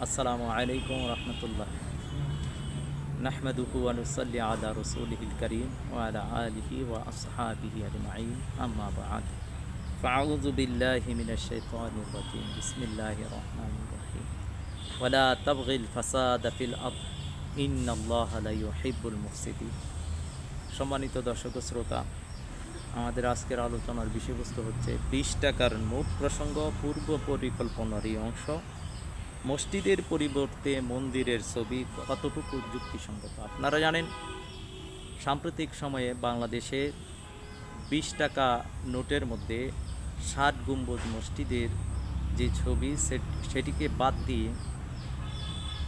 আসসালামু আলাইকুম রহমতুল্লাহ নাহমাদুহু আনুসাল্লি আলা রসুলিহিল করিম ওয়ালা আলিহি ওয়া আসহাবিহি আজমাইন আম্মা বাদ فأعوذ بالله من الشيطان الرجيم بسم الله الرحمن الرحيم ولا تبغي الفساد في الأرض إن الله لا يحب المفسدين সম্মানিত দর্শক ও শ্রোতা আমাদের আজকের আলোচনার বিষয়বস্তু হচ্ছে বিশ টাকার নোট প্রসঙ্গ পূর্ব পরিকল্পনারই অংশ মসজিদের পরিবর্তে মন্দিরের ছবি কতটুকু যুক্তিসঙ্গত? আপনারা জানেন, সাম্প্রতিক সময়ে বাংলাদেশে বিশ টাকা নোটের মধ্যে ষাট গম্বুজ মসজিদের যে ছবি সেটিকে বাদ দিয়ে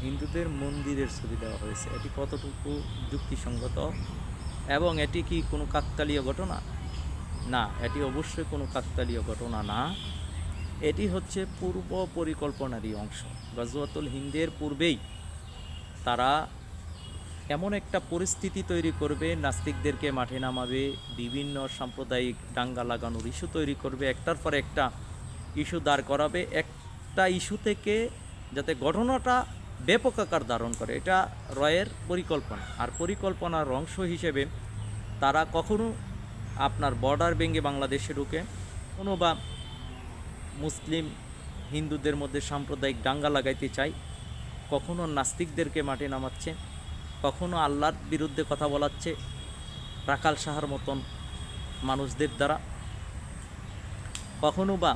হিন্দুদের মন্দিরের ছবি দেওয়া হয়েছে। এটি কতটুকু যুক্তিসঙ্গত এবং এটি কি কোনো কাকতালীয় ঘটনা? না, এটি অবশ্যই কোনো কাকতালীয় ঘটনা না। এটি হচ্ছে পূর্ব পরিকল্পনারই অংশ। গজওয়াতুল হিন্দের পূর্বেই তারা এমন একটা পরিস্থিতি তৈরি করবে, নাস্তিকদেরকে মাঠে নামাবে, বিভিন্ন সাম্প্রদায়িক দাঙ্গা লাগানোর ইস্যু তৈরি করবে, একটার পর একটা ইস্যু দাঁড় করাবে, একটা ইস্যু থেকে যাতে ঘটনাটা ব্যাপক আকার ধারণ করে। এটা রয়ের পরিকল্পনা। আর পরিকল্পনার অংশ হিসেবে তারা কখনো আপনার বর্ডার ভেঙে বাংলাদেশে ঢুকে কোনো বা মুসলিম হিন্দুদের মধ্যে সাম্প্রদায়িক দাঙ্গা লাগাইতে চাই কখনো নাস্তিকদেরকে মাঠে নামাচ্ছে, কখনো আল্লাহর বিরুদ্ধে কথা বলাচ্ছে রাখাল সাহার মতন মানুষদের দ্বারা, কখনো বা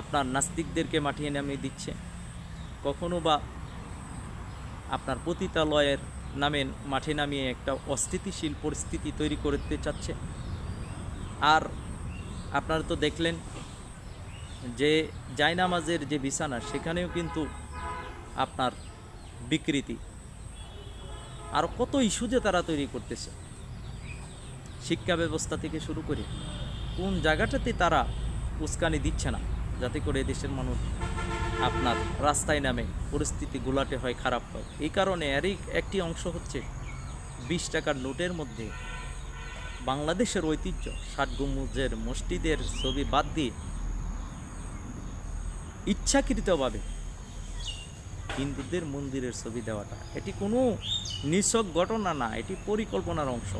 আপনার নাস্তিকদেরকে মাঠিয়ে নামিয়ে দিচ্ছে, কখনো বা আপনার পতিতালয়ের নামে মাঠে নামিয়ে একটা অস্থিতিশীল পরিস্থিতি তৈরি করতে চাচ্ছে, আর আপনারা তো দেখলেন যে জায়নামাজের যে বিছানা, সেখানেও কিন্তু আপনার বিকৃতি। আর কত ইস্যু যে তারা তৈরি করতেছে। শিক্ষা ব্যবস্থা থেকে শুরু করে কোন জায়গাটাতে তারা উস্কানি দিচ্ছে না, যাতে করে দেশের মানুষ আপনার রাস্তায় নামে, পরিস্থিতি গোলাটে হয়, খারাপ হয়। এই কারণে এরই একটি অংশ হচ্ছে বিশ টাকার নোটের মধ্যে বাংলাদেশের ঐতিহ্য। ষাট মসজিদের ছবি বাদ দিয়ে ইচ্ছাকৃতভাবে হিন্দুদের মন্দিরের ছবি দেওয়াটা। এটি কোনো নিছক ঘটনা না, এটি পরিকল্পনার অংশ।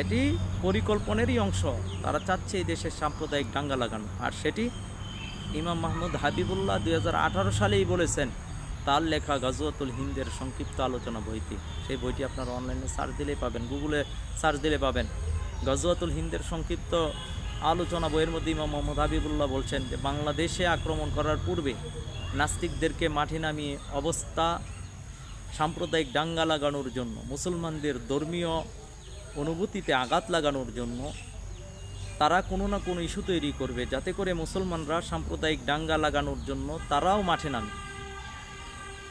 এটি পরিকল্পনারই অংশ। তারা চাচ্ছে এই দেশের সাম্প্রদায়িক দাঙ্গা লাগানো। আর সেটি ইমাম মাহমুদ হাবিবুল্লাহ দু হাজার আঠারো সালেই বলেছেন তার লেখা গাজুয়াতুল হিন্দের সংক্ষিপ্ত আলোচনা বইটি। সেই বইটি আপনারা অনলাইনে সার্চ দিলেই পাবেন গুগলে সার্চ দিলে পাবেন। গজওয়াতুল হিন্দের সংক্ষিপ্ত আলোচনা বইয়ের মধ্যে ইমাম মোহাম্মদ হাবিবুল্লাহ বলছেন যে, বাংলাদেশে আক্রমণ করার পূর্বে নাস্তিকদেরকে মাঠে নামিয়ে অবস্থা সাম্প্রদায়িক দাঙ্গা লাগানোর জন্য, মুসলমানদের ধর্মীয় অনুভূতিতে আঘাত লাগানোর জন্য তারা কোনো না কোনো ইস্যু তৈরি করবে, যাতে করে মুসলমানরা সাম্প্রদায়িক দাঙ্গা লাগানোর জন্য তারাও মাঠে নামে।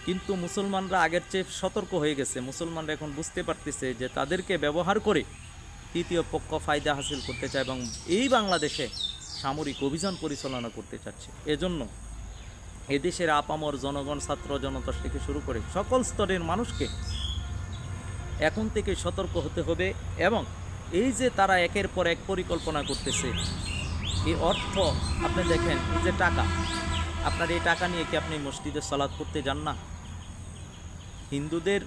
কিন্তু মুসলমানরা আগের চেয়ে সতর্ক হয়ে গেছে। মুসলমানরা এখন বুঝতে পারতেছে যে তাদেরকে ব্যবহার করে তৃতীয় পক্ষ ফায়দা হাসিল করতে চায় এবং এই বাংলাদেশে সামরিক অভিযান পরিচালনা করতে চাচ্ছে। এজন্য এদেশের আপামর জনগণ, ছাত্র জনতা থেকে শুরু করে সকল স্তরের মানুষকে এখন থেকে সতর্ক হতে হবে এবং এই যে তারা একের পর এক পরিকল্পনা করতেছে এই অর্থ আপনি দেখেন এই যে টাকা। আপনার এই টাকা নিয়ে কি আপনি মসজিদে সালাদ করতে যান না? হিন্দুদের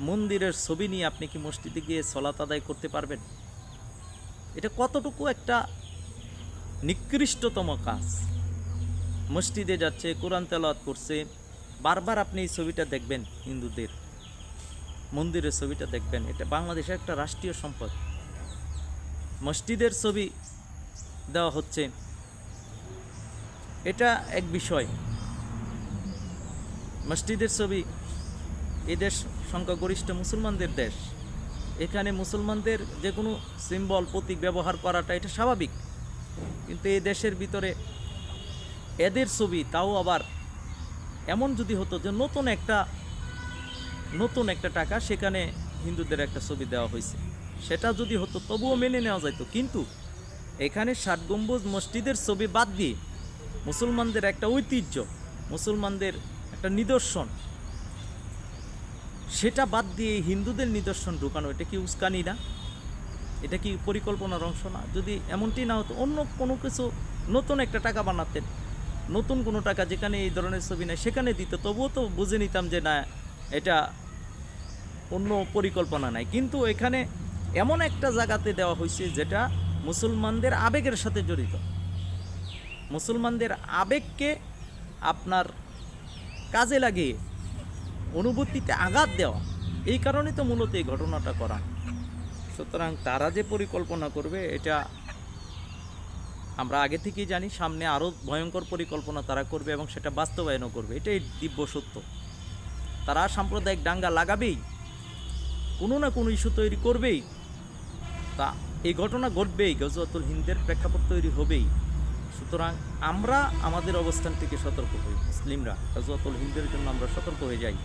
মন্দিরের ছবি নিয়ে আপনি কি মসজিদে গিয়ে সলাত আদায় করতে পারবেন? এটা কতটুকু একটা নিকৃষ্টতম কাজ। মসজিদে যাচ্ছে, কোরআন তেলাওয়াত করছে, বারবার আপনি এই ছবিটা দেখবেন হিন্দুদের। মন্দিরের ছবিটা দেখবেন, এটা বাংলাদেশের একটা রাষ্ট্রীয় সম্পদ। মসজিদের ছবি দেওয়া হচ্ছে, এটা এক বিষয়। মসজিদের ছবি এ দেশ সংখ্যাগরিষ্ঠ মুসলমানদের দেশ। এখানে মুসলমানদের যে কোনো সিম্বল প্রতীক ব্যবহার করাটা এটা স্বাভাবিক। কিন্তু এই দেশের ভিতরে এদের ছবি তাও আবার এমন যদি হতো যে নতুন একটা নতুন একটা টাকা সেখানে হিন্দুদের একটা ছবি দেওয়া হয়েছে। সেটা যদি হতো তবুও মেনে নেওয়া যেত কিন্তু এখানে ষাট গম্বুজ মসজিদের ছবি বাদ দিয়ে মুসলমানদের একটা ঐতিহ্য, মুসলমানদের একটা নিদর্শন সেটা বাদ দিয়ে হিন্দুদের নিদর্শন ঢুকানো, এটা কি উস্কানি না? এটা কি পরিকল্পনার অংশ না? যদি এমনটি না হতো, অন্য কোনো কিছু, নতুন একটা টাকা বানাতেন, নতুন কোনো টাকা যেখানে এই ধরনের ছবি নেয় সেখানে দিত, তবুও তো বুঝে নিতাম যে না, এটা অন্য পরিকল্পনা নাই। কিন্তু এখানে এমন একটা জায়গাতে দেওয়া হয়েছে যেটা মুসলমানদের আবেগের সাথে জড়িত। মুসলমানদের আবেগকে আপনার কাজে লাগিয়ে অনুভূতিতে আঘাত দেওয়া। এই কারণে তো মূলত এই ঘটনাটা করা সুতরাং তারা যে পরিকল্পনা করবে, এটা আমরা আগে থেকেই জানি, সামনে আরও ভয়ঙ্কর পরিকল্পনা তারা করবে এবং সেটা বাস্তবায়নও করবে। এটাই দিব্য সত্য। তারা সাম্প্রদায়িক দাঙ্গা লাগাবেই, কোনো না কোনো ইস্যু তৈরি করবেই। তা এই ঘটনা ঘটবেই, গজওয়াতুল হিন্দের প্রেক্ষাপট তৈরি হবেই। সুতরাং আমরা আমাদের অবস্থান থেকে সতর্ক হই, মুসলিমরা, গজওয়াতুল হিন্দের জন্য আমরা সতর্ক হয়ে যাই।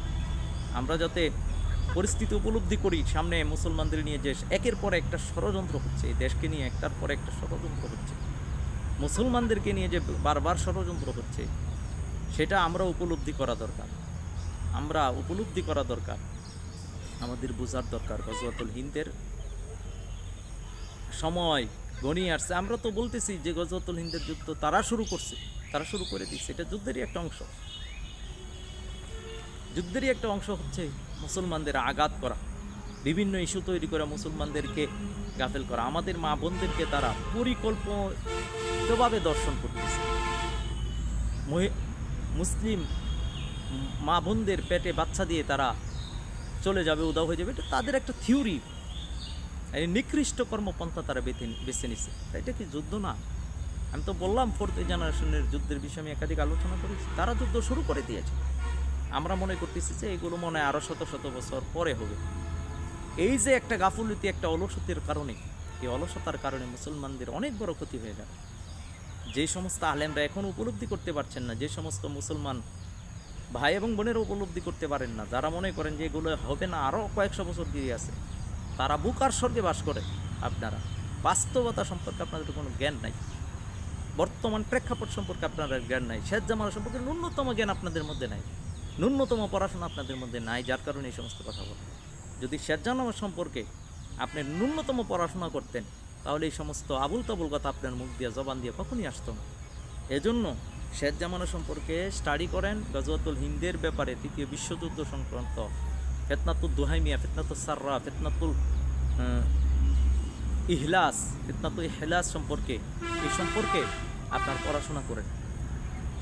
আমরা যাতে পরিস্থিতি উপলব্ধি করি, সামনে মুসলমানদের নিয়ে যে একের পর একটা ষড়যন্ত্র হচ্ছে, এই দেশকে নিয়ে একটার পর একটা ষড়যন্ত্র হচ্ছে, মুসলমানদেরকে নিয়ে যে বারবার ষড়যন্ত্র হচ্ছে, সেটা আমরা উপলব্ধি করা দরকার। আমরা উপলব্ধি করা দরকার। আমাদের বোঝার দরকার গজওয়াতুল হিন্দের সময় গণিয়ে আসছে। আমরা তো বলতেছি যে গজওয়াতুল হিন্দের যুদ্ধ তারা শুরু করছে, তারা শুরু করে দিচ্ছে এটা যুদ্ধেরই একটা অংশ। যুদ্ধেরই একটা অংশ হচ্ছে মুসলমানদের আঘাত করা। বিভিন্ন ইস্যু তৈরি করে মুসলমানদেরকে গাফেল করা। আমাদের মা বোনদেরকে তারা পরিকল্পিতভাবে দর্শন করতেছে। মুসলিম মা বোনদের পেটে বাচ্চা দিয়ে তারা চলে যাবে উদাও হয়ে যাবে। এটা তাদের একটা থিওরি। এই নিকৃষ্ট কর্মপন্থা তারা বেছে বেছে নিছে। এটা কি যুদ্ধ না? আমি তো বললাম ফোর্থ জেনারেশনের যুদ্ধের বিষয়ে আমি একাধিক আলোচনা করেছি। তারা যুদ্ধ শুরু করে দিয়েছে। আমরা মনে করতেছি যে এগুলো মনে হয় আরও শত শত বছর পরে হবে। এই যে একটা গাফুলতি, একটা অলসতির কারণে, এই অলসতার কারণে মুসলমানদের অনেক বড় ক্ষতি হয়ে যাবে যে সমস্ত আলেমরা এখন উপলব্ধি করতে পারছেন না, যে সমস্ত মুসলমান ভাই এবং বোনেরা উপলব্ধি করতে পারেন না, যারা মনে করেন যে এগুলো হবে না আরও কয়েকশো বছর দিয়ে আছে, তারা বুকার স্বর্গে বাস করে আপনারা। বাস্তবতা সম্পর্কে আপনাদের কোনো জ্ঞান নাই। বর্তমান প্রেক্ষাপট সম্পর্কে আপনার জ্ঞান নাই। শেষ জামানা সম্পর্কে ন্যূনতম জ্ঞান আপনাদের মধ্যে নাই। ন্যূনতম পড়াশোনা আপনাদের মধ্যে নাই, যার কারণে এই সমস্ত কথা বলেন যদি জামানা সম্পর্কে আপনি ন্যূনতম পড়াশোনা করতেন, তাহলে এই সমস্ত আবুল তাবুল কথা আপনার মুখ দিয়ে, জবান দিয়ে কখনই আসতো না। এজন্য শেষ জামানা সম্পর্কে স্টাডি করেন। গজওয়াতুল হিন্দের ব্যাপারে তৃতীয় বিশ্বযুদ্ধ সংক্রান্ত ফেতনাতুল দুহাইমিয়া ফেতনাতুল সাররা, ফেতনাতুল ইহলাস ফেতনাতুল ইহলাস সম্পর্কে, এই সম্পর্কে আপনার পড়াশোনা করেন।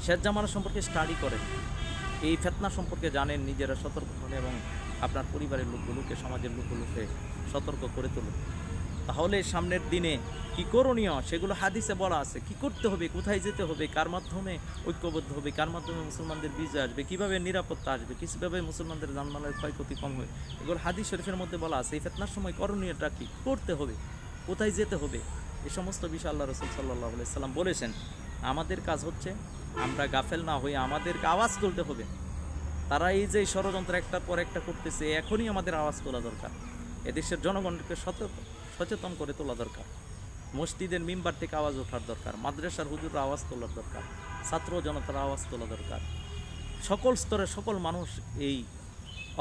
শেষ জামানা সম্পর্কে স্টাডি করেন। এই ফেতনা সম্পর্কে জানেন, নিজেরা সতর্ক হন এবং আপনার পরিবারের লোকগুলোকে, সমাজের লোকগুলোকে সতর্ক করে তুলুন। তাহলে সামনের দিনে কি করণীয়? সেগুলো হাদিসে বলা আছে। কি করতে হবে? কোথায় যেতে হবে? কার মাধ্যমে ঐক্যবদ্ধ হবে? কার মাধ্যমে মুসলমানদের বিজয় আসবে? কীভাবে নিরাপত্তা আসবে? কীভাবে মুসলমানদের জানমালের ক্ষয়ক্ষতি কম হবে। এগুলো হাদিস শরীফের মধ্যে বলা আছে। এই ফেতনার সময় করণীয়টা কি? করতে হবে। কোথায় যেতে হবে? এ সমস্ত বিষয় আল্লাহ রসুল সাল্লাহ সাল্লাম বলেছেন। আমাদের কাজ হচ্ছে আমরা গাফেল না হয়ে আমাদেরকে আওয়াজ তুলতে হবে। তারা এই যে ষড়যন্ত্র একটার পর একটা করতেছে, এখনই আমাদের আওয়াজ তোলা দরকার। এদেশের জনগণকে সচেতন সচেতন করে তোলা দরকার। মসজিদের মিম্বার থেকে আওয়াজ ওঠার দরকার, মাদ্রাসার হুজুর আওয়াজ তোলার দরকার, ছাত্র জনতার আওয়াজ তোলা দরকার। সকল স্তরে সকল মানুষ এই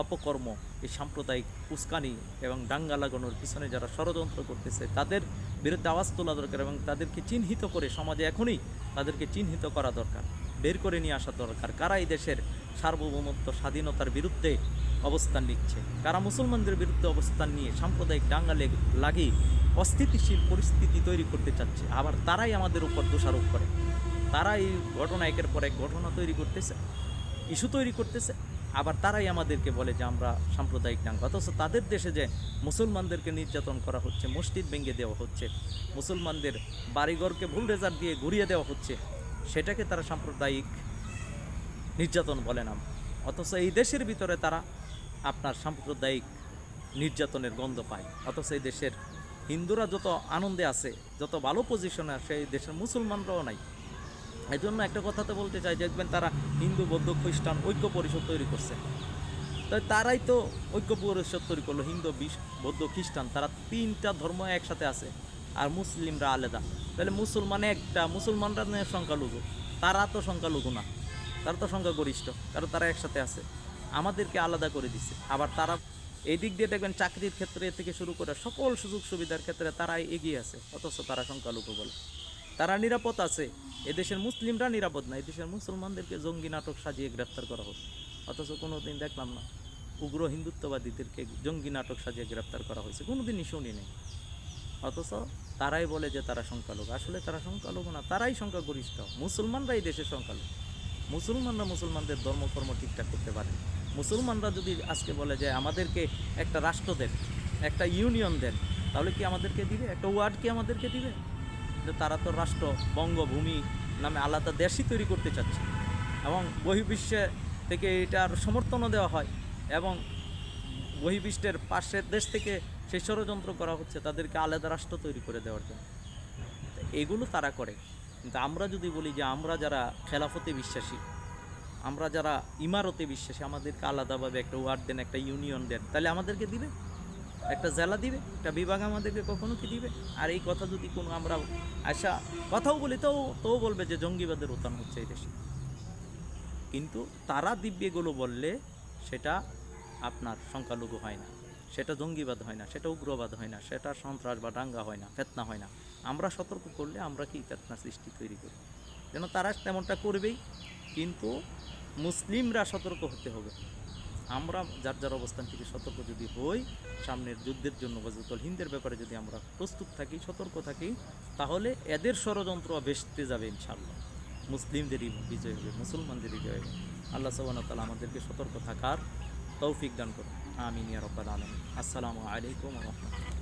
অপকর্ম, এই সাম্প্রদায়িক উস্কানি এবং দাঙ্গা লাগানোর পিছনে যারা ষড়যন্ত্র করতেছে, তাদের বিরুদ্ধে আওয়াজ তোলা দরকার এবং তাদেরকে চিহ্নিত করে সমাজে এখনই তাদেরকে চিহ্নিত করা দরকার, বের করে নিয়ে আসা দরকার। কারা এই দেশের সার্বভৌমত্ব, স্বাধীনতার বিরুদ্ধে অবস্থান নিচ্ছে? কারা মুসলমানদের বিরুদ্ধে অবস্থান নিয়ে সাম্প্রদায়িক দাঙ্গা লেগ- লাগিয়ে অস্থিতিশীল পরিস্থিতি তৈরি করতে চাচ্ছে? আবার তারাই আমাদের উপর দোষারোপ করে? তারা এই ঘটনা একের পর এক ঘটনা তৈরি করতেছে, ইস্যু তৈরি করতেছে? আবার তারাই আমাদেরকে বলে যে আমরা সাম্প্রদায়িক দাঙ্গা অথচ তাদের দেশে যে মুসলমানদেরকে নির্যাতন করা হচ্ছে, মসজিদ ভেঙে দেওয়া হচ্ছে, মুসলমানদের বাড়িঘরকে ভুল রেজার দিয়ে ঘুরিয়ে দেওয়া হচ্ছে, সেটাকে তারা সাম্প্রদায়িক নির্যাতন বলে না অথচ এই দেশের ভিতরে তারা আপনার সাম্প্রদায়িক নির্যাতনের গন্ধ পায়। অথচ এই দেশের হিন্দুরা যত আনন্দে আছে, যত ভালো পজিশনে আছে, এই দেশের মুসলমানরাও নাই। এই জন্য একটা কথা তো বলতে চাই, দেখবেন তারা হিন্দু, বৌদ্ধ, খ্রিস্টান ঐক্য পরিষদ তৈরি করছে। তাই তারাই তো ঐক্য পরিষদ তৈরি করল, হিন্দু, বিশ- বৌদ্ধ, খ্রিস্টান, তারা তিনটা ধর্ম একসাথে আছে আর মুসলিমরা আলাদা। তাহলে মুসলমান একটা, মুসলমানরা সংখ্যালঘু, তারা তো সংখ্যালঘু না, তারা তো সংখ্যাগরিষ্ঠ, কারণ তারা একসাথে আছে। আমাদেরকে আলাদা করে দিছে। আবার তারা এই দিক দিয়ে দেখবেন চাকরির ক্ষেত্রে থেকে শুরু করে সকল সুযোগ সুবিধার ক্ষেত্রে তারাই এগিয়ে আছে, অথচ তারা সংখ্যালঘু বলে। তারা নিরাপদ আছে। এদেশের মুসলিমরা নিরাপদ না। এদেশের মুসলমানদেরকে জঙ্গি নাটক সাজিয়ে গ্রেফতার করা হচ্ছে অথচ কোনো দিন দেখলাম না, উগ্র হিন্দুত্ববাদীদেরকে জঙ্গি নাটক সাজিয়ে গ্রেফতার করা হয়েছে। কোনো দিনই শুনি নেই। অথচ তারাই বলে যে তারা সংখ্যালঘু। আসলে তারা সংখ্যালঘু না, তারাই সংখ্যাগরিষ্ঠ। মুসলমানরাই দেশের সংখ্যালঘু। মুসলমানরা মুসলমানদের ধর্মকর্ম ঠিকঠাক করতে পারে মুসলমানরা যদি আজকে বলে যে আমাদেরকে একটা রাষ্ট্র দেন, একটা ইউনিয়ন দেন, তাহলে কি আমাদেরকে দিবে? একটা ওয়ার্ড কি আমাদেরকে দিবে? যে তারা তো রাষ্ট্র, বঙ্গভূমি নামে আলাদা দেশই তৈরি করতে চাচ্ছে। এবং বহির্বিশ্বে থেকে এটার সমর্থনও দেওয়া হয় এবং বহির্বিশ্বের পাশের দেশ থেকে সেই ষড়যন্ত্র করা হচ্ছে তাদেরকে আলাদা রাষ্ট্র তৈরি করে দেওয়ার জন্য। এগুলো তারা করে। কিন্তু আমরা যদি বলি যে আমরা যারা খেলাফতে বিশ্বাসী, আমরা যারা ইমারতে বিশ্বাসী, আমাদেরকে আলাদাভাবে একটা ওয়ার্ড দেন, একটা ইউনিয়ন দেন, তাহলে আমাদেরকে দিবে? একটা জেলা দিবে, একটা বিভাগ আমাদেরকে কখনো কি দিবে? আর এই কথা যদি কোনো আমরা আশা, কথাও বলি, তো তো বলবে যে জঙ্গিবাদের উত্থান হচ্ছে এই দেশে। কিন্তু তারা দিব্যগুলো বললে সেটা আপনার সংখ্যালঘু হয় না, সেটা জঙ্গিবাদ হয় না, সেটা উগ্রবাদ হয় না, সেটা সন্ত্রাস বা ডাঙ্গা হয় না, ফেতনা হয় না। আমরা সতর্ক করলে আমরা কি ফেতনা সৃষ্টি তৈরি করি? যেন তারা তেমনটা করবেই, কিন্তু মুসলিমরা সতর্ক হতে হবে। আমরা যার যার অবস্থান থেকে সতর্ক যদি হই, সামনের যুদ্ধের জন্য বা হিন্দের ব্যাপারে যদি আমরা প্রস্তুত থাকি, সতর্ক থাকি, তাহলে এদের ষড়যন্ত্র বেসতে যাবে ইনশাল্লাহ মুসলিমদেরই বিজয় হবে, মুসলমানদেরই জয় হবে। আল্লাহ সাবান তালা আমাদেরকে সতর্ক থাকার তৌফিক দান করুন। আমিন ইয়া রব্বাল আলম আসসালামু আলাইকুম রহমতুল্লাহ।